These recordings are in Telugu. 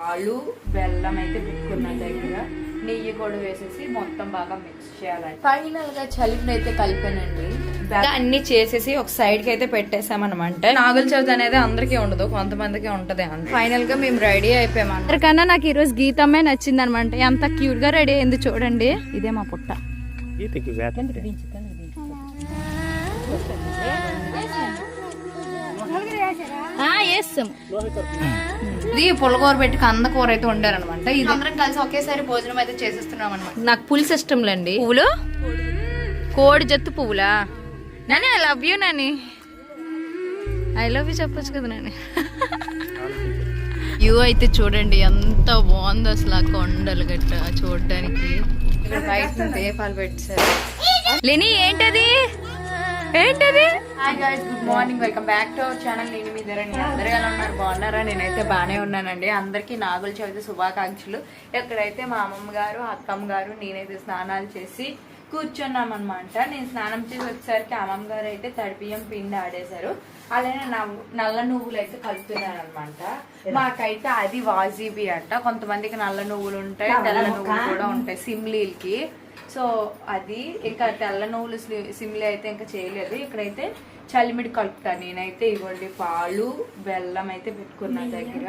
పాలు బెల్లం అయితే పెట్టుకున్న దగ్గర నెయ్యి కూడా వేసేసి మొత్తం బాగా మిక్స్ చేయాలండి ఫైనల్గా చలిని అయితే కలిపానండి. అన్ని చేసేసి ఒక సైడ్కి అయితే పెట్టేసామన్నమాట. నాగుల చవితి అనేది అందరికీ ఉండదు కొంతమందికి ఉంటది ఫైనల్గా మేము రెడీ అయిపోయాం అందరికన్నా నాకు ఈరోజు గీతమ్మే నచ్చింది అనమాట ఎంత క్యూట్గా రెడీ అయింది చూడండి. ఇదే మా పుట్ట. ఈతకి వేట వేస్తాం ఇది పుల్లకూర పెట్టి కంద కూర అయితే వండారనమాట. ఇది అందరం కలిసి ఒకేసారి భోజనం అయితే చేసేస్తున్నాం అనమాట నాకు పులుసు ఇష్టంలేండి పువ్వులు? కోడి జత్తు పువ్వులా? Nani I love you Nani. I love you చెప్పొచ్చు కదా నాని. యూ అయితే చూడండి ఎంత బాగుంది అసలు ఆ కొండలు గట్ట చూడడానికి. ఇక్కడ బయట దీపాలు పెట్టారు లేని ఏంటది? ఏంటది? Hi guys good morning welcome back to our channel నేను మీ ధరణి. అందరు ఎలా ఉన్నారు? బాగున్నారా? నేనైతే బాగానే ఉన్నానండి. అందరికీ నాగుల చవితి శుభాకాంక్షలు. ఎక్కడైతే మా అమ్మమ్మ గారు అక్కమ్మ గారు నేనైతే స్నానాలు చేసి కూర్చున్నాం అనమాట నేను స్నానం చేసి వచ్చేసరికి అమ్మమ్మ గారు అయితే తడిపియం పిండి ఆడేశారు. అలానే నల్ల నువ్వులు అయితే కలుపుతున్నారు అనమాట మాకైతే అది వాజీబీ అంట. కొంతమందికి నల్ల నువ్వులు ఉంటాయి తెల్ల నువ్వులు కూడా ఉంటాయి సిమ్లీలకి. సో అది ఇంకా తెల్ల నువ్వులు సిమ్లీ అయితే ఇంకా చేయలేదు. ఇక్కడైతే చలిమిడి కలుపుతాను నేనైతే ఇవ్వండి పాలు బెల్లం అయితే పెట్టుకున్నా దగ్గర.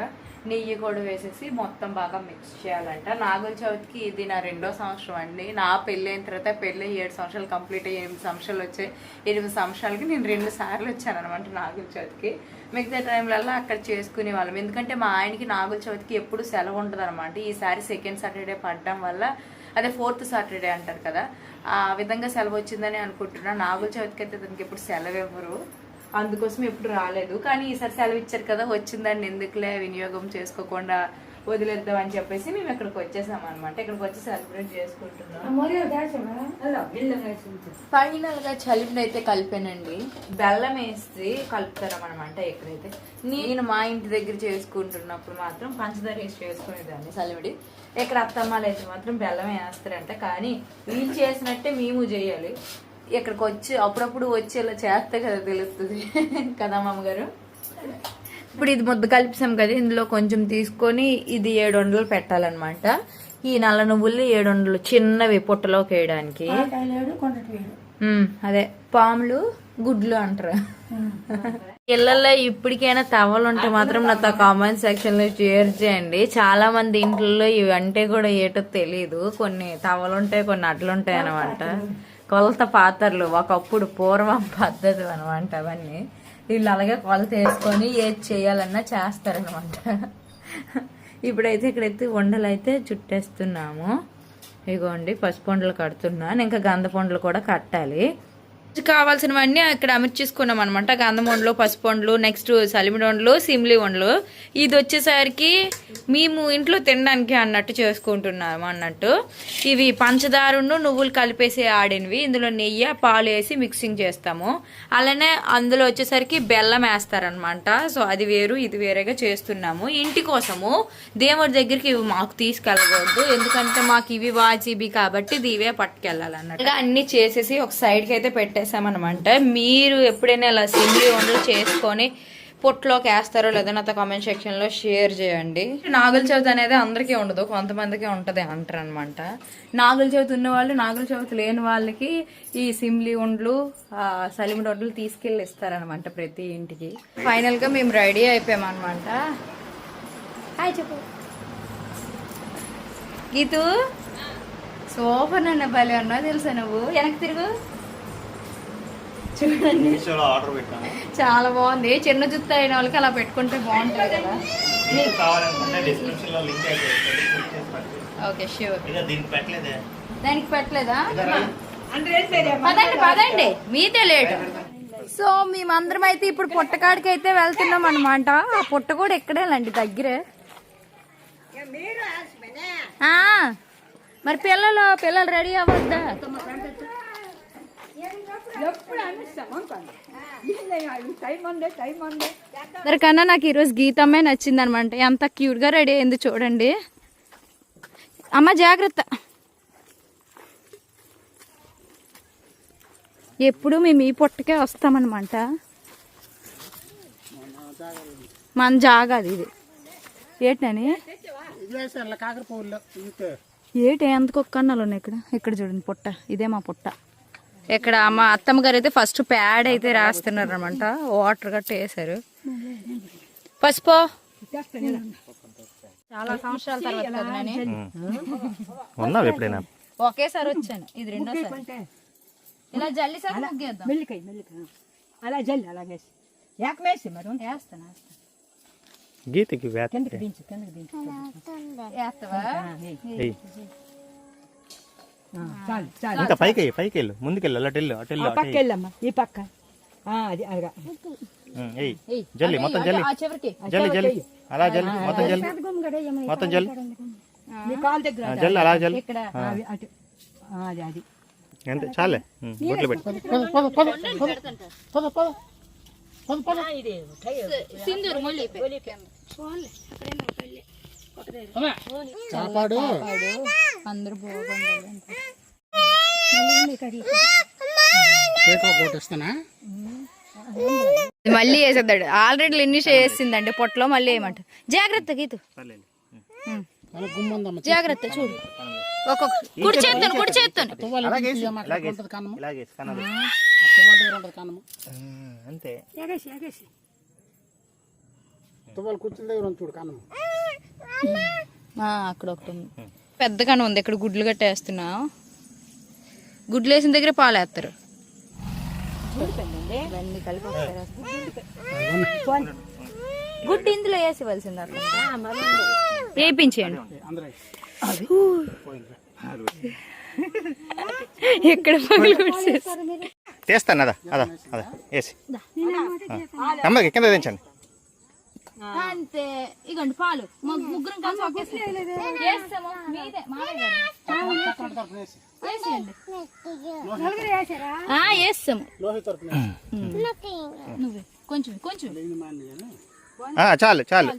నెయ్యి కూడా వేసేసి మొత్తం బాగా మిక్స్ చేయాలంట. నాగుల చవితికి ఇది నా రెండో సంవత్సరం అండి. నా పెళ్ళి అయిన తర్వాత పెళ్ళి ఏడు సంవత్సరాలు కంప్లీట్ అయ్యి ఎనిమిది సంవత్సరాలు వచ్చాయి ఎనిమిది సంవత్సరాలకి నేను రెండు సార్లు వచ్చాను అనమాట నాగుల చవితికి. మిగతా టైంలలో అక్కడ చేసుకునే వాళ్ళం. ఎందుకంటే మా ఆయనకి నాగుల చవితికి ఎప్పుడు సెలవు ఉంటుంది అనమాట ఈసారి సెకండ్ సాటర్డే పడడం వల్ల అదే ఫోర్త్ సాటర్డే అంటారు కదా ఆ విధంగా సెలవు వచ్చిందని అనుకుంటున్నా. నాగుల చవితికి అయితే దానికి ఎప్పుడు సెలవు ఇవ్వరు. అందుకోసం ఎప్పుడు రాలేదు. కానీ ఈసారి సెలవు ఇచ్చారు కదా వచ్చిందండి. ఎందుకులే వినియోగం చేసుకోకుండా వదిలేద్దాం అని చెప్పేసి మేము ఇక్కడికి వచ్చేసాం అనమాట ఇక్కడికి వచ్చి సెలబ్రేట్ చేసుకుంటున్నాం. ఫైనల్గా చలిమిడి అయితే కలిపానండి. బెల్లం వేసి కలుపుతారనమాట ఎక్కడైతే. నేను మా ఇంటి దగ్గర చేసుకుంటున్నప్పుడు మాత్రం పంచదార వేసి చేసుకునేదాన్ని చలిమిడి ఇక్కడ అత్తమ్మాలు అయితే మాత్రం బెల్లం వేస్తారంట. కానీ వీళ్ళు చేసినట్టే మేము చేయాలి. ఇక్కడికి వచ్చి అప్పుడప్పుడు వచ్చి ఇలా చేస్తే కదా తెలుస్తుంది. కదా మామగారు? ఇప్పుడు ఇది ముద్ద కలిపిసాం కదా ఇందులో కొంచెం తీసుకొని ఇది ఏడు వందలు పెట్టాలన్నమాట. ఈ నల్ల నువ్వులు ఏడు వందలు చిన్నవి పుట్టలోకి వేయడానికి. అదే. పాములు గుడ్లు అంటారు. ఇళ్ళల్లో ఇప్పటికైనా తవ్వలు ఉంటే మాత్రం నాతో కామెంట్ సెక్షన్లో షేర్ చేయండి. చాలా మంది ఇంట్లో ఇవి అంటే కూడా ఏటో తెలియదు కొన్ని తవ్వలు ఉంటాయి కొన్ని అట్లు ఉంటాయి అనమాట కొలత పాత్రలు ఒకప్పుడు పూర్వం పద్ధతి అనమాట అవన్నీ. వీళ్ళు అలాగే కొలత వేసుకొని ఏది చేయాలన్నా చేస్తారనమాట ఇప్పుడైతే ఇక్కడైతే ఉండలు అయితే చుట్టేస్తున్నాము. ఇగోండి పసుపు పండ్లు కడుతున్నాను. ఇంకా గంధ పండ్లు కూడా కట్టాలి. కావాల్సినవన్నీ ఇక్కడ అమర్చేసుకున్నాం అనమాట గంధం వండలు పసుపు వండలు నెక్స్ట్ సలిమిడి వండలు సిమ్లి వండలు. ఇది వచ్చేసరికి మేము ఇంట్లో తినడానికి అన్నట్టు చేసుకుంటున్నాము అన్నట్టు. ఇవి పంచదారును నువ్వులు కలిపేసి ఆడినవి. ఇందులో నెయ్యి పాలు వేసి మిక్సింగ్ చేస్తాము. అలానే అందులో వచ్చేసరికి బెల్లం వేస్తారనమాట సో అది వేరు ఇది వేరేగా చేస్తున్నాము. ఇంటి కోసము దేవుడి దగ్గరికి ఇవి మాకు తీసుకెళ్ళకూడదు. ఎందుకంటే మాకు ఇవి వాజిబి కాబట్టి ఇది ఇవే పట్టుకెళ్ళాలన్నట్టు అన్ని చేసేసి ఒక సైడ్కి అయితే పెట్టారు. పెట్టేసామన్నమాట మీరు ఎప్పుడైనా ఇలా సింగి వంటలు చేసుకొని పొట్టులోకి వేస్తారో లేదో నాతో కామెంట్ సెక్షన్లో షేర్ చేయండి. నాగుల చవితి అనేది అందరికీ ఉండదు కొంతమందికి ఉంటుంది అంటారు అనమాట నాగుల చవితి ఉన్న వాళ్ళు నాగుల చవితి లేని వాళ్ళకి ఈ సిమ్లి వండ్లు సలిమిడి వంటలు తీసుకెళ్ళి ఇస్తారనమాట ప్రతి ఇంటికి. ఫైనల్గా మేము రెడీ అయిపోయామన్నమాట. హాయ్ చెప్పు. గీతు? సూపర్ నన్ను భలే ఉన్నా తెలుసా నువ్వు? వెనక్కి తిరుగు. చూడండి. చాలా బాగుంది. చిన్న జుత్తు అయిన వాళ్ళకి అలా పెట్టుకుంటే బాగుంటుంది కదా. ఓకే ష్యూర్ దీనికి పెట్టలేదే. దానికి పెట్టలేదా? ఇదరా? పదండి పదండి. మీదే లేట్. సో మేమందరం అయితే ఇప్పుడు పుట్టకాడికి అయితే వెళ్తున్నాం అనమాట ఆ పుట్ట కూడా ఎక్కడేలండి దగ్గరే. మరి పిల్లలు పిల్లలు రెడీ అవ్వద్దా? అందరికన్నా నాకు ఈరోజు గీతమ్మే నచ్చింది అనమాట ఎంత క్యూట్గా రెడీ అయింది చూడండి. అమ్మ జాగ్రత్త. ఎప్పుడు మేము ఈ పుట్టకే వస్తామన్నమాట మన జాగా అది ఇది. ఏంటని? ఏటి ఎంత కుక్క అన్నాలు ఉన్నాయి ఇక్కడ? ఇక్కడ చూడండి పుట్ట. ఇదే మా పుట్ట. ఇక్కడ మా అత్తమ్మ గారు అయితే ఫస్ట్ ప్యాడ్ అయితే రాస్తున్నారు అనమాట వాటర్ గట్ట వేసారు పసుపు. చాలా సంవత్సరాల తర్వాత. ఉన్నావు ఎప్పుడైనా? ఒకేసారి వచ్చాను. ఇది రెండోసారి. ఇలా జల్లి సార్ ముగ్గేద్దాం. మెల్లికాయ మెల్లికాయ. అలా జల్లి అలాగే ఏకమేసి మరి వేస్తాను వేస్తాను. గీతకి వేత కిందకి దించు కిందకి దించు. వేస్తావా? ఏయ్. ఆ, చాలు చాలు ఇంకా పైకి పైకి వెళ్ళు ముందుకెళ్ళు అటు వెళ్ళు అటు వెళ్ళు పక్క వెళ్ళమ్మా ఈ పక్క. అది అలాగా ఉమ్, ఏయ్ జల్లి మొత్తం జల్లి. ఆ చివరికి జల్లి జల్లి. అలా జల్లి మొత్తం జల్లి. మొత్తం జల్లి. జల్లి అలా జల్లి. అది అది. అంతే చాలే. బొట్లు పెట్టు సింధూరు మళ్ళీ కాపాడు అందరూ బాగుండాలి కేక్ ఒకటి ఇస్తానా మళ్ళీ వేసేద్దాడు. ఆల్రెడీ ఎన్ని వేసిందండి. పొట్టలో మళ్ళీ వేయమంట జాగ్రత్త గీతు. జాగ్రత్త చూడు. ఒక్కొక్క కుడి అలాగే అలాగే ఉంటుంది కన్నము ఇలాగే కనదు తువ్వాల దగ్గర ఉంటుంది కన్నము అంతే తువ్వాల కుర్చీల దగ్గర ఉంది చూడు కన్నము అక్కడ ఒకటి ఉంది. పెద్దగానే ఉంది. ఇక్కడ గుడ్లు కట్టేస్తున్నా. గుడ్లు వేసిన దగ్గర పాలు వేస్తారు. గుడ్డు ఇందులో వేసేవలసింది అట్లా వేయించేయండి. పగులు కొట్టేసి. తీస్తాను అదా అదా అదా వేసి. కింద దించండి. అంతే. ఇగండి పాలు. ముగ్గురం కలిసి. మీదే, వేస్తాము. నువ్వే. కొంచెం కొంచెం. చాలు చాలు.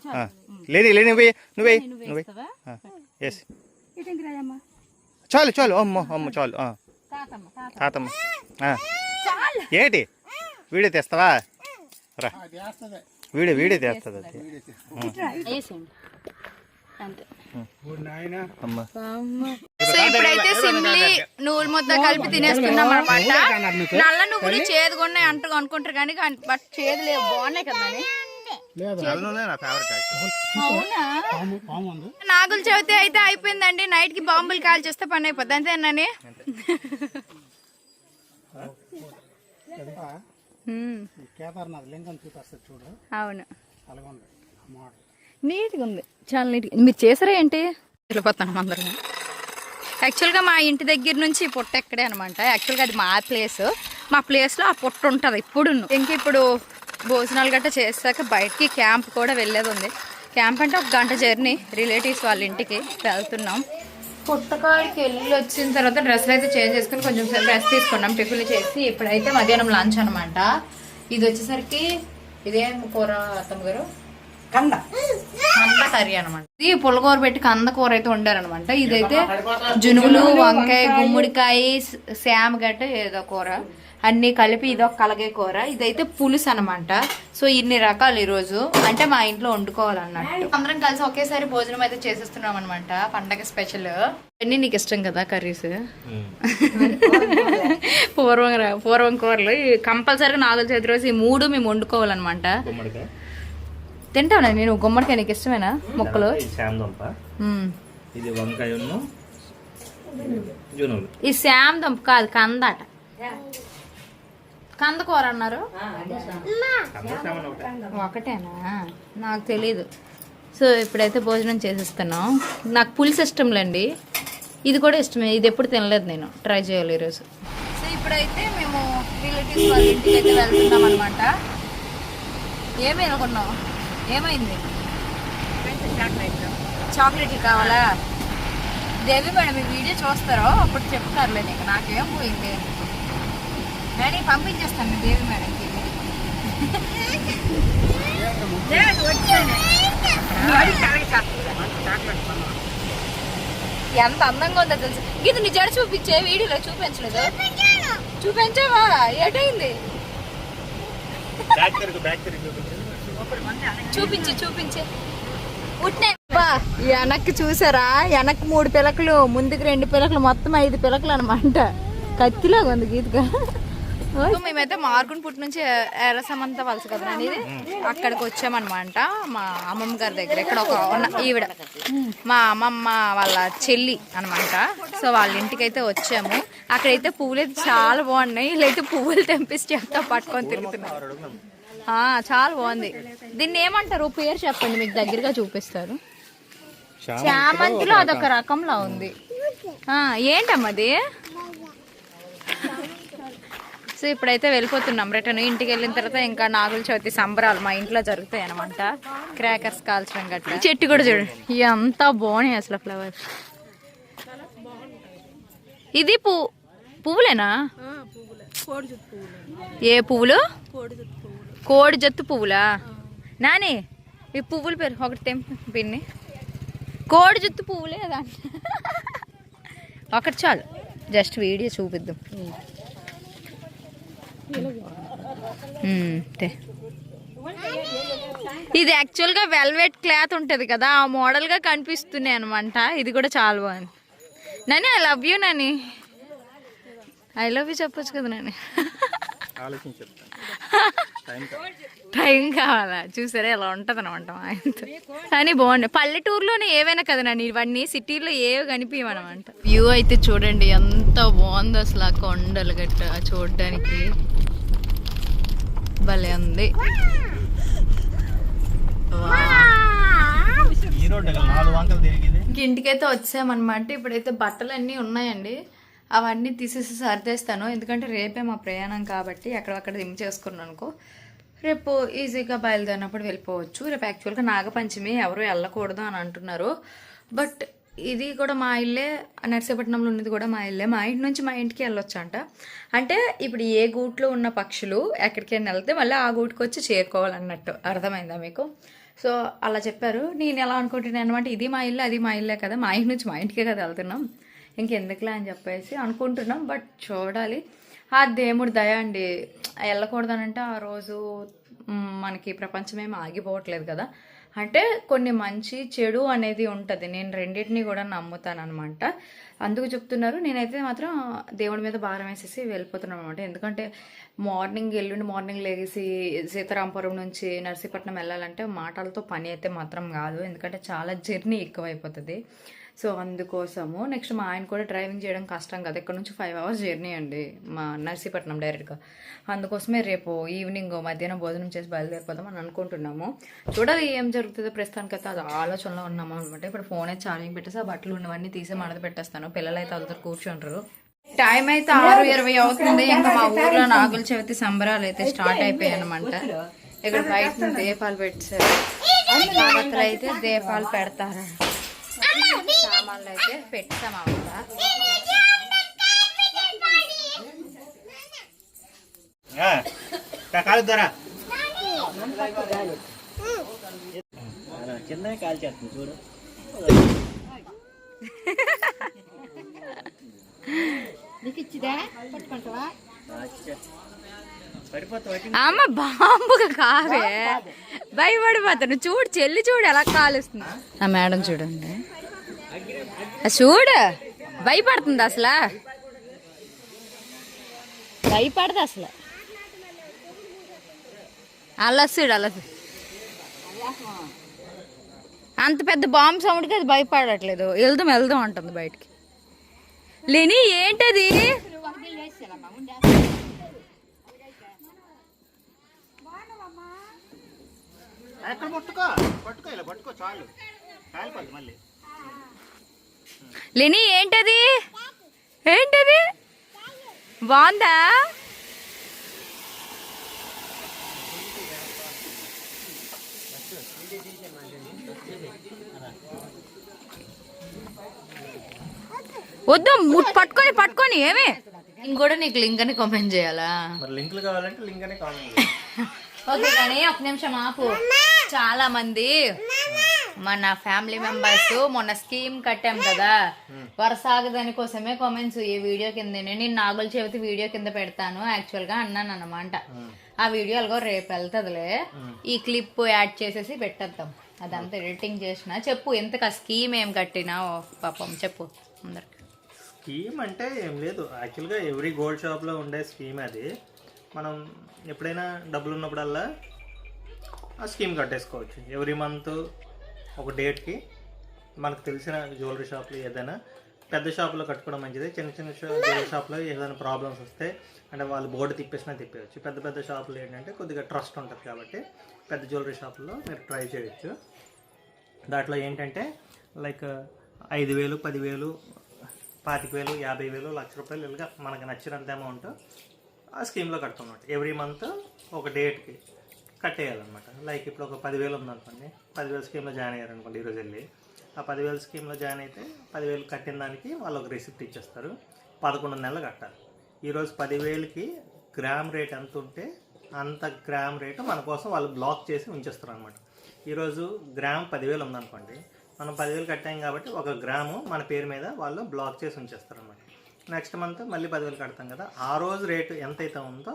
లేని లేని నువ్వే నువ్వే నువ్వే వేసి చాలు చాలు. అమ్మ అమ్మ చాలు. ఆ. తాతమ్మ. ఏంటి? వీడియో తెస్తావా? రా. వీడియో వీడియో తెస్తుంది అది. సో ఇప్పుడైతే సింప్లీ నువ్వుల ముద్ద కలిపి తినేస్తున్నాం అనమాట నల్ల నువ్వులు చేదుగా ఉన్నాయి అంటూ అనుకుంటారు కానీ కానీ- బట్ చేదు లేవు. బాగున్నాయి కదా నాగుల చవితి అయితే అయిపోయిందండి. నైట్కి బాంబులు కాల్ చేస్తే పని అయిపోద్ది. అంతేనని? కేదార్నాథ్ లింగం చూపిస్తుంది చూడు. అవును. మోడల్. నీట్గా ఉంది. చాలా నీట్గా మీరు చేసారా ఏంటి? వెళ్ళిపోతాను అందరం. యాక్చువల్గా మా ఇంటి దగ్గర నుంచి పుట్ట ఎక్కడే అనమాట యాక్చువల్గా అది మా ప్లేస్. మా ప్లేస్లో ఆ పుట్ట ఉంటుంది ఇప్పుడు ఇంక ఇప్పుడు భోజనాలు గట్రా చేసాక బయటికి క్యాంప్ కూడా వెళ్ళేది ఉంది. క్యాంప్ అంటే ఒక గంట జర్నీ. రిలేటివ్స్ వాళ్ళ ఇంటికి వెళ్తున్నాం. పుట్టకాడికి వెళ్ళి వచ్చిన తర్వాత డ్రెస్లు అయితే చేంజ్ చేసుకుని కొంచెం డ్రెస్ తీసుకున్నాం. టిఫిన్ చేసి ఇప్పుడైతే మధ్యాహ్నం లంచ్ అనమాట ఇది వచ్చేసరికి ఇదేం కూర అత్తమ్మ గారు? కంద. కంద కర్రీ అనమాట ఇది పుల్లకూర పెట్టి కంద కూర అయితే వండారనమాట ఇదైతే జునుగులు వంకాయ గుమ్మడికాయ శామ గట్ట ఏదో కూర. అన్ని కలిపి ఇదొక కలగే కూర. ఇదైతే పులుసు అనమాట సో ఇన్ని రకాలు ఈ రోజు అంటే మా ఇంట్లో వండుకోవాలన్నట్టు. అందరం కలిసి ఒకేసారి భోజనం అయితే చేసేస్తున్నాం అనమాట పండగ స్పెషల్. అన్ని నీకు ఇష్టం కదా కర్రీస్? పూర్వం పూర్వం కూరలు. కంపల్సరీగా నాలుగు చేతి రోజు ఈ మూడు మేము వండుకోవాలన్నమాట. తింటావునా నేను గుమ్మడికాయ నీకు ఇష్టమేనా మొక్కలు? ఈ శామ్ దుంప కాదు కందట. కంద కూర అన్నారు ఒకటేనా? నాకు తెలీదు. సో ఇప్పుడైతే భోజనం చేసేస్తున్నాం. నాకు పులుసు ఇష్టంలేండి ఇది కూడా ఇష్టమే. ఇది ఎప్పుడు తినలేదు నేను. ట్రై చేయాలి ఈరోజు. సో ఇప్పుడైతే మేము రిలేటివ్స్ వాళ్ళ ఇంటికి అయితే వెళ్తున్నాం అనమాట ఏమి అనుకున్నావు ఏమైంది? చాక్లెట్లు కావాలా? దేవి మేడం ఈ వీడియో చూస్తారో? అప్పుడు చెప్తారులే నీకు. నాకేం పోయింది? నేను పంపించేస్తాను దేవి మేడంకి. ఎంత అందంగా ఉందో తెలుసు? గీత నీ జడ చూపించే వీడియోలో చూపించలేదు. చూపించావా? ఏటైంది? చూపించి. చూపించే ఉట్నే. బా వెనక్కి చూసారా? వెనక్కి మూడు పిలకలు ముందుకు రెండు పిలకలు మొత్తం ఐదు పిలకలు అనమాట కత్తిలాగా ఉంది గీతగా. మేమైతే మార్గున్ పుట్టి నుంచి ఎర్ర సమంత వలస కదా అనేది అక్కడికి వచ్చామన్నమాట. మా అమ్మమ్మ గారి దగ్గర ఇక్కడ ఒక ఈవిడ. మా అమ్మమ్మ వాళ్ళ చెల్లి అన్నమాట. సో వాళ్ళ ఇంటికి అయితే వచ్చాము. అక్కడైతే పువ్వులు అయితే చాలా బాగున్నాయి. వీళ్ళైతే పువ్వులు తెంపిసి చేత పట్టుకొని తిరుగుతున్నారు. ఆ, చాలా బాగుంది. దీన్ని ఏమంటారు? పేరు చెప్పండి మీకు దగ్గరగా చూపిస్తారు. చామంతిలో అదొక రకంలో ఉంది. ఏంటమ్మది సో ఇప్పుడైతే వెళ్ళిపోతున్నాం. రిటర్న్ ఇంటికి వెళ్ళిన తర్వాత ఇంకా నాగుల చవితి సంబరాలు మా ఇంట్లో జరుగుతాయి అనమాట క్రాకర్స్ కాల్చడం గట్రా. చెట్టు కూడా చూడండి ఎంత బాగున్నాయి అసలు ఫ్లవర్స్ ఇది పూ పువ్వులేనా? ఏ పువ్వులు? కోడి జత్తు పువ్వులా? నాని ఈ పువ్వుల పేరు ఒకటి తెంపి పిన్ని. కోడి జుత్తు పువ్వులే దాంట్లో ఒకటి చాలు. జస్ట్ వీడియో చూపిద్దాం. ఇది యాక్చువల్గా వెల్వెట్ క్లాత్ ఉంటుంది కదా ఆ మోడల్గా కనిపిస్తున్నాయి అనమాట ఇది కూడా చాలా బాగుంది. Nani I love you Nani. I love you చెప్పొచ్చు కదా నాని? టైం కావాలా? చూసారా ఎలా ఉంటుంది అనమాట ఆయనతో. కానీ బాగుంది. పల్లెటూరులోనే ఏవైనా కదా నన్ను ఇవన్నీ సిటీలో ఏవి కనిపించమనమాట వ్యూ అయితే చూడండి ఎంత బాగుంది అసలు ఆ కొండలు గట్ట చూడడానికి. భలే ఉంది. ఇంటికైతే వచ్చామన్నమాట. ఇప్పుడైతే బట్టలు అన్నీ ఉన్నాయండి. అవన్నీ తీసేసి సర్దేస్తాను. ఎందుకంటే రేపే మా ప్రయాణం కాబట్టి అక్కడక్కడ దిమ్ చేసుకున్నాను అనుకో. రేపు ఈజీగా బయలుదేరినప్పుడు వెళ్ళిపోవచ్చు. రేపు యాక్చువల్గా నాగపంచమి ఎవరు వెళ్ళకూడదు అని అంటున్నారు. బట్ ఇది కూడా మా ఇల్లే నర్సీపట్నంలో ఉన్నది కూడా మా ఇల్లే. మా ఇంటి నుంచి మా ఇంటికి వెళ్ళొచ్చు అంట అంటే ఇప్పుడు ఏ గూట్లో ఉన్న పక్షులు ఎక్కడికైనా వెళ్తే మళ్ళీ ఆ గూటికి వచ్చి చేరుకోవాలన్నట్టు. అర్థమైందా మీకు? సో అలా చెప్పారు. నేను ఎలా అనుకుంటున్నాను అనమాట ఇది మా ఇల్లు అది మా ఇల్లే కదా. మా ఇంటి నుంచి మా ఇంటికే కదా వెళ్తున్నాం. ఇంకెందుకులే అని చెప్పేసి అనుకుంటున్నాం. బట్ చూడాలి. ఆ దేవుడి దయ అండి. వెళ్ళకూడదనంటే ఆ రోజు మనకి ప్రపంచమేమి ఆగిపోవట్లేదు కదా. అంటే కొన్ని మంచి చెడు అనేది ఉంటుంది. నేను రెండింటిని కూడా నమ్ముతాను అనమాట అందుకు చెప్తున్నారు. నేనైతే మాత్రం దేవుడి మీద భారం వేసేసి వెళ్ళిపోతున్నాను అనమాట ఎందుకంటే మార్నింగ్ ఎల్లుండి మార్నింగ్ లేగేసి సీతారాంపురం నుంచి నర్సీపట్నం వెళ్ళాలంటే మాటలతో పని అయితే మాత్రం కాదు. ఎందుకంటే చాలా జర్నీ ఎక్కువైపోతుంది. సో అందుకోసము నెక్స్ట్ మా ఆయన కూడా డ్రైవింగ్ చేయడం కష్టం కదా. ఇక్కడ నుంచి ఫైవ్ అవర్స్ జర్నీ అండి మా నర్సీపట్నం డైరెక్ట్గా అందుకోసమే రేపు ఈవినింగ్ మధ్యాహ్నం భోజనం చేసి బయలుదేరిపోదాం అని అనుకుంటున్నాము. చూడాలి ఏం జరుగుతుందో ప్రస్తుతానికైతే అది ఆలోచనలో ఉన్నాము అనమాట. ఇప్పుడు ఫోన్ అయితే ఛార్జింగ్ పెట్టేసి ఆ బట్టలు ఉన్నవన్నీ తీసి మడత పెట్టేస్తాను. పిల్లలు అయితే అందరు కూర్చుంటారు టైం అయితే ఆరు ఇరవై అవుతుంది. ఇంకా మా ఊర్లో నాగుల చవితి సంబరాలు అయితే స్టార్ట్ అయిపోయాయి అనమాట. ఇక్కడ బయట దీపాలు పెట్టారు అయితే దీపాలు పెడతారు. సామాన్లు అయితే పెట్టాం అవుతా కాలు చేస్తుంది చూడు. పడిపోతావు అమ్మ బాంబుగా కావే. భయపడిపోతాను. చూడు చెల్లి చూడు ఎలా కాలుస్తుంది. ఆ మేడం చూడండి. చూడు. భయపడుతుంది అసలు. భయపడదు అసలు. అలసుడు అలసు అంత పెద్ద బాంబు సౌండ్కి అది భయపడట్లేదు. వెళ్దాం వెళ్దాం అంటుంది బయటికి. లేని ఏంటది? ఎక్కడ పట్టుకో పట్టుకో ఇలా పట్టుకో చాలు. కాలిపోద్ది మళ్ళీ. లేని ఏంటది? ఏంటది? బాగుందా? వద్దు పట్టుకొని పట్టుకొని ఏమి? ఇంకోటి నీకు లింక్ అని కామెంట్ చేయాలా? మరి లింకులు కావాలంటే లింక్ అనే కావాలి ఓకే కానీ ఒక నిమిషం ఆపు. చాలా మంది మన ఫ్యామిలీ మెంబర్స్ మొన్న స్కీమ్ కట్టాం కదా. వరసాగదని కోసమే కామెంట్స్ ఈ వీడియో కింద నేను నాగుల చెవితి వీడియో కింద పెడతాను. యాక్చువల్గా అన్నాను అనమాట ఆ. వీడియో అలాగో రేపు వెళ్తుందిలే. ఈ క్లిప్ యాడ్ చేసేసి పెట్టేద్దాం. అదంతా ఎడిటింగ్ చేసిన. చెప్పు ఎంతకు ఆ స్కీమ్ ఏం కట్టినావు పాపం చెప్పు అందరికి. స్కీమ్ అంటే ఏం లేదు. యాక్చువల్గా ఎవ్రీ గోల్డ్ షాప్లో ఉండే స్కీమ్ అది. మనం ఎప్పుడైనా డబ్బులు ఉన్నప్పుడల్లా ఆ స్కీమ్ కట్టేసుకోవచ్చు. ఎవ్రీ మంత్ ఒక డేట్కి మనకు తెలిసిన జ్యువెలరీ షాప్లో ఏదైనా పెద్ద షాపులో కట్టుకోవడం మంచిది చిన్న చిన్న షా- జ్యువెలరీ షాప్లో ఏదైనా ప్రాబ్లమ్స్ వస్తే అంటే వాళ్ళు బోర్డు తిప్పేసినా తిప్పేయచ్చు. పెద్ద పెద్ద షాపులు ఏంటంటే కొద్దిగా ట్రస్ట్ ఉంటుంది కాబట్టి పెద్ద జ్యువెలరీ షాపుల్లో మీరు ట్రై చేయొచ్చు. దాంట్లో ఏంటంటే లైక్ ఐదు వేలు పదివేలు పాతిక వేలు యాభై వేలు లక్ష రూపాయలు ఇలాగా మనకు నచ్చినంత అమౌంట్ ఆ స్కీమ్లో కడుతున్నట్టు ఎవ్రీ మంత్ ఒక డేట్కి. కట్టేయాలన్నమాట. లైక్ ఇప్పుడు ఒక పదివేలు ఉందనుకోండి పదివేల స్కీమ్లో జాయిన్ అయ్యారనుకోండి ఈరోజు వెళ్ళి ఆ పదివేల స్కీమ్లో జాయిన్ అయితే పదివేలు కట్టిన దానికి వాళ్ళు ఒక రిసిప్ట్ ఇచ్చేస్తారు పదకొండు నెలలు కట్టాలి. ఈరోజు పదివేలకి గ్రామ్ రేట్ ఎంత ఉంటే అంత గ్రామ్ రేటు మన కోసం వాళ్ళు బ్లాక్ చేసి ఉంచేస్తారు అనమాట ఈరోజు గ్రామ్ పదివేలు ఉందనుకోండి మనం పదివేలు కట్టాం కాబట్టి ఒక గ్రాము మన పేరు మీద వాళ్ళు బ్లాక్ చేసి ఉంచేస్తారు అనమాట నెక్స్ట్ మంత్ మళ్ళీ పదివేలు కడతాం కదా. ఆ రోజు రేటు ఎంతైతే ఉందో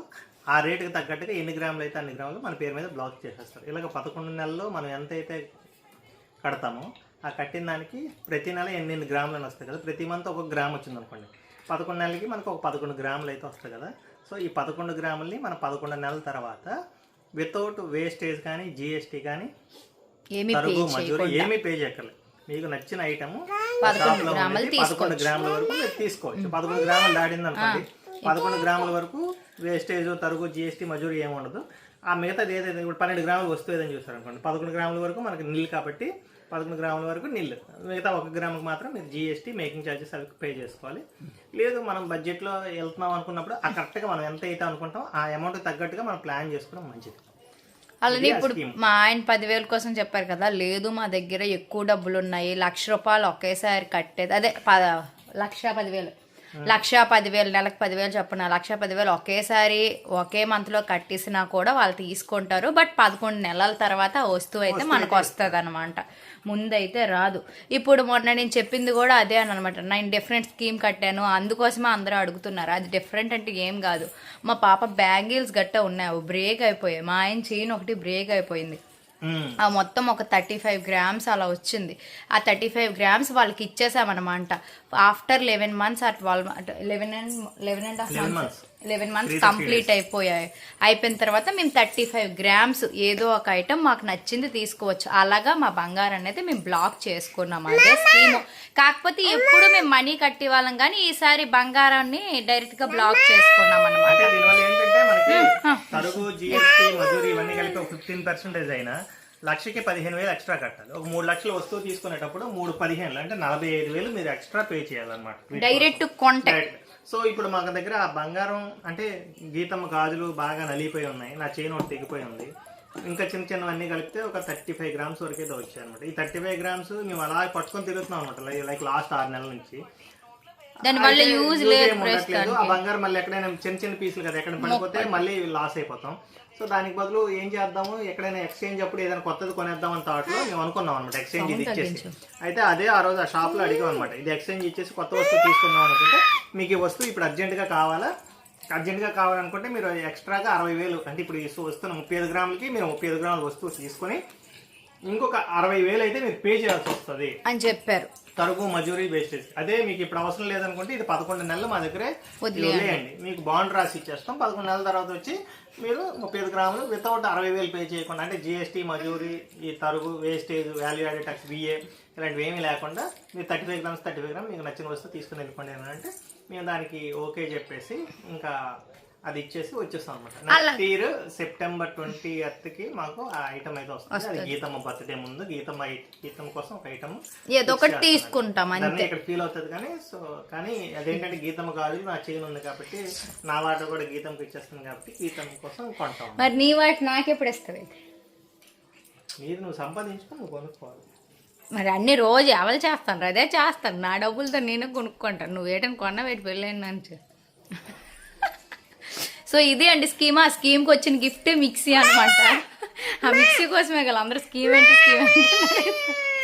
ఆ రేటుకి తగ్గట్టుగా ఎన్ని గ్రాములు అయితే అన్ని గ్రాములు మన పేరు మీద బ్లాక్ చేసేస్తారు. ఇలాగ పదకొండు నెలల్లో మనం ఎంతైతే కడతామో ఆ కట్టిన దానికి ప్రతి నెల ఎన్ని ఎన్ని గ్రాములు అని వస్తాయి కదా. ప్రతి మంత్ ఒక గ్రామ్ వచ్చింది అనుకోండి. పదకొండు నెలలకి మనకు ఒక పదకొండు గ్రాములు అయితే వస్తాయి కదా. సో ఈ పదకొండు గ్రాములని మన పదకొండు నెలల తర్వాత వితౌట్ వేస్టేజ్ కానీ జిఎస్టీ కానీ తరుగు మజూరి ఏమీ పే చేయక్కర్లేదు. మీకు నచ్చిన ఐటమ్ పదకొండు గ్రాములు పదకొండు గ్రాముల వరకు మీరు తీసుకోవచ్చు. పదకొండు గ్రాములు దాడింది అనుకోండి. పదకొండు గ్రాముల వరకు వేస్టేజ్ తరుగు జిఎస్టీ మజూరి ఏమి ఉండదు. ఆ మిగతాది ఏదైతే ఇప్పుడు పన్నెండు గ్రాములు వస్తువు ఏదని చూస్తారు అనుకోండి. పదకొండు గ్రాముల వరకు మనకి నిల్ కాబట్టి పదకొండు గ్రాముల వరకు నిల్ మిగతా ఒక గ్రాముకి మాత్రం మీరు జిఎస్టీ మేకింగ్ ఛార్జెస్ అవి పే చేసుకోవాలి. లేదు మనం బడ్జెట్లో వెళ్తున్నాం అనుకున్నప్పుడు ఆ కరెక్ట్గా మనం ఎంత అయితే అనుకుంటాం ఆ అమౌంట్ తగ్గట్టుగా మనం ప్లాన్ చేసుకోవడం మంచిది. అలానే ఇప్పుడు మా ఆయన పదివేల కోసం చెప్పారు కదా లేదు మా దగ్గర ఎక్కువ డబ్బులు ఉన్నాయి లక్ష రూపాయలు ఒకేసారి కట్టేది అదే ప లక్ష పదివేలు. లక్ష పదివేలు నెలకు పదివేలు చొప్పున లక్ష పదివేలు ఒకేసారి ఒకే మంత్లో కట్టేసినా కూడా వాళ్ళు తీసుకుంటారు. బట్ పదకొండు నెలల తర్వాత వస్తువు అయితే మనకు వస్తుంది అనమాట ముందైతే రాదు. ఇప్పుడు మొన్న నేను చెప్పింది కూడా అదే అని అనమాట నేను డిఫరెంట్ స్కీమ్ కట్టాను. అందుకోసమే అందరూ అడుగుతున్నారు. అది డిఫరెంట్ అంటే ఏం కాదు. మా పాప బ్యాంగిల్స్ గట్ట ఉన్నాయి. బ్రేక్ అయిపోయాయి. మా ఆయన చైన్ ఒకటి బ్రేక్ అయిపోయింది. ఆ మొత్తం ఒక థర్టీ ఫైవ్ గ్రామ్స్ అలా వచ్చింది. ఆ థర్టీ ఫైవ్ గ్రామ్స్ వాళ్ళకి ఇచ్చేసామన్నమాట. ఆఫ్టర్ లెవెన్ మంత్స్ ఆ twelve eleven and eleven and half months. Eleven months complete అయిపోయాయి. అయిపోయిన తర్వాత మేము థర్టీ ఫైవ్ గ్రామ్స్ ఏదో ఒక ఐటమ్ మాకు నచ్చింది తీసుకోవచ్చు. అలాగా మా బంగారం అనేది మేము బ్లాక్ చేసుకున్నాం. అదే స్కీమ్ కాకపోతే ఎప్పుడు మేము మనీ కట్టి వాళ్ళం కానీ ఈసారి బంగారాన్ని డైరెక్ట్గా బ్లాక్ చేసుకున్నాం అనమాట లక్షకి పదిహేను వేలు ఎక్స్ట్రా కట్టాలి. ఒక మూడు లక్షల వస్తువు తీసుకునేటప్పుడు మూడు పదిహేను అంటే నలభై ఐదు వేలు మీరు ఎక్స్ట్రా పే చేయాలన్నమాట. Direct contact. సో ఇప్పుడు మాకు దగ్గర ఆ బంగారం అంటే గీతమ్మ గాజులు బాగా నలిగిపోయి ఉన్నాయి. నా చైన్ ఒకటి తెగిపోయి ఉంది. ఇంకా చిన్న చిన్నవన్నీ కలిపితే ఒక థర్టీ ఫైవ్ గ్రామ్స్ వరకు అయితే వచ్చాయి అనమాట ఈ థర్టీ ఫైవ్ గ్రామ్స్ మేము అలా పట్టుకొని తిరుగుతున్నాం అనమాట లైక్ లాస్ట్ ఆరు నెలల నుంచి. దానివల్ల యూజ్ లేదు. ఆ బంగారం మళ్ళీ ఎక్కడైనా చిన్న చిన్న పీసులు కదా ఎక్కడ పడిపోతే మళ్ళీ లాస్ అయిపోతాం. సో దానికి బదులు ఏం చేద్దాము? ఎక్కడైనా ఎక్స్చేంజ్ అప్పుడు ఏదైనా కొత్తది కొనేద్దాం అని థాట్లో మేము అనుకున్నాం అనమాట ఎక్స్చేంజ్ ఇది ఇచ్చేసి. అయితే అదే ఆ రోజు ఆ షాప్లో అడిగాం అనమాట ఇది ఎక్స్చేంజ్ ఇచ్చేసి కొత్త వస్తువు తీసుకుందాం అనుకుంటే మీకు ఈ వస్తువు ఇప్పుడు అర్జెంట్గా కావాలా? అర్జెంట్గా కావాలనుకుంటే మీరు ఎక్స్ట్రాగా అరవై వేలు అంటే ఇప్పుడు వస్తున్న ముప్పై ఐదు గ్రాములకి మీరు ముప్పై ఐదు గ్రాముల వస్తువు తీసుకొని ఇంకొక అరవై వేలు అయితే మీరు పే చేయాల్సి వస్తుంది. అని చెప్పారు. తరుగు మజూరీ వేస్టేజ్ అదే మీకు ఇప్పుడు అవసరం లేదనుకుంటే ఇది పదకొండు నెలలు మా దగ్గరే వదిలేయండి. మీకు బాండ్ రాసి ఇచ్చేస్తాం. పదకొండు నెలల తర్వాత వచ్చి మీరు ముప్పై ఐదు గ్రాములు వితౌట్ అరవై వేలు పే చేయకుండా అంటే జిఎస్టీ మజూరీ ఈ తరుగు వేస్టేజ్ వాల్యూ యాడెడ్ ట్యాక్స్ బిఏ ఇలాంటివి ఏమీ లేకుండా మీరు thirty five grams thirty five gram మీకు నచ్చిన వస్తువు తీసుకుని వెళ్ళిపోండి అంటే మేము దానికి ఓకే చెప్పేసి ఇంకా అది ఇచ్చేసి వచ్చేస్తాం అనమాట నెక్స్ట్ ఇయర్ సెప్టెంబర్ ట్వంటీ కి మాకు ఆ ఐటమ్ అయితే వస్తుంది. అది గీతమ్మ బర్త్డే ముందు గీతమ్మ గీతమ్మ కోసం ఒక ఐటమ్ ఏదో ఒకటి తీసుకుంటాం అంతే. ఇక్కడ ఫీల్ అవుతుంది కానీ సో కానీ అదేంటంటే గీతమ్మ కాదు నా చైన్ ఉంది కాబట్టి నా వాట కూడా గీతంకి ఇచ్చేస్తుంది కాబట్టి గీతమ్మ కోసం కొంటాం. మరి నీ వాటి నాకెప్పుడు ఇస్తుంది? మీరు నువ్వు సంపాదించుకొని నువ్వు కొనుక్కోవాలి. మరి అన్ని రోజు ఎవరు చేస్తాను అదే చేస్తాను నా డబ్బులతో నేను కొనుక్కుంటాను నువ్వు ఏటని కొన్న వేటి పెళ్ళైన నుంచి సో ఇది అండి స్కీమ్? ఆ స్కీమ్కి వచ్చిన గిఫ్ట్ మిక్సీ అనమాట ఆ మిక్సీ కోసమే కదా అందరూ స్కీమ్ అంటే స్కీమ్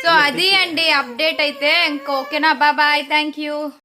సో అది అండి అప్డేట్ అయితే ఇంకా ఓకేనా? బాబాయ్ థ్యాంక్ యూ.